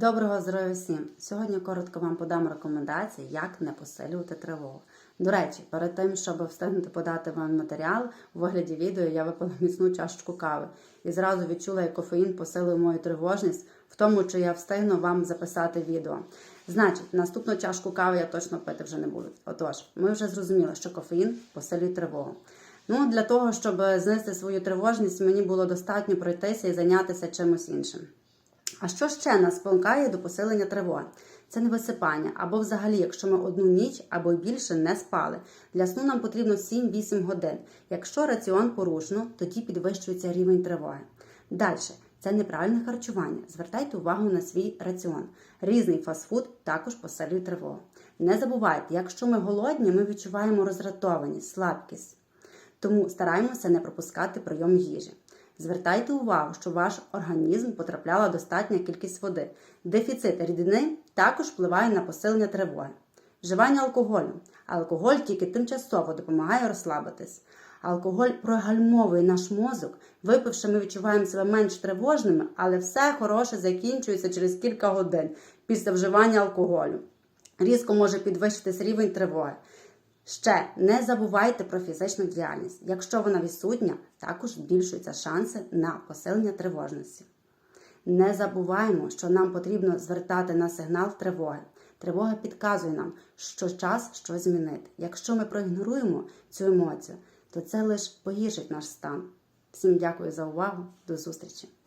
Доброго здоров'я всім! Сьогодні коротко вам подам рекомендації, як не посилювати тривогу. До речі, перед тим, щоб встигнути подати вам матеріал у вигляді відео, я випила міцну чашечку кави і зразу відчула, як кофеїн посилив мою тривожність в тому, чи я встигну вам записати відео. Значить, наступну чашку кави я точно пити вже не буду. Отож, ми вже зрозуміли, що кофеїн посилює тривогу. Ну, для того, щоб знести свою тривожність, мені було достатньо пройтися і зайнятися чимось іншим. А що ще нас спонукає до посилення тривоги? Це невисипання, або взагалі, якщо ми одну ніч або більше не спали. Для сну нам потрібно 7-8 годин. Якщо раціон порушено, тоді підвищується рівень тривоги. Далі. Це неправильне харчування. Звертайте увагу на свій раціон. Різний фастфуд також посилює тривогу. Не забувайте, якщо ми голодні, ми відчуваємо роздратованість, слабкість. Тому стараємося не пропускати прийом їжі. Звертайте увагу, що ваш організм потрапляла достатня кількість води. Дефіцит рідини також впливає на посилення тривоги. Вживання алкоголю. Алкоголь тільки тимчасово допомагає розслабитись. Алкоголь прогальмовує наш мозок. Випивши, ми відчуваємо себе менш тривожними, але все хороше закінчується через кілька годин після вживання алкоголю. Різко може підвищитись рівень тривоги. Ще не забувайте про фізичну діяльність. Якщо вона відсутня, також збільшуються шанси на посилення тривожності. Не забуваємо, що нам потрібно звертати на сигнал тривоги. Тривога підказує нам, що час щось змінити. Якщо ми проігноруємо цю емоцію, то це лише погіршить наш стан. Всім дякую за увагу. До зустрічі!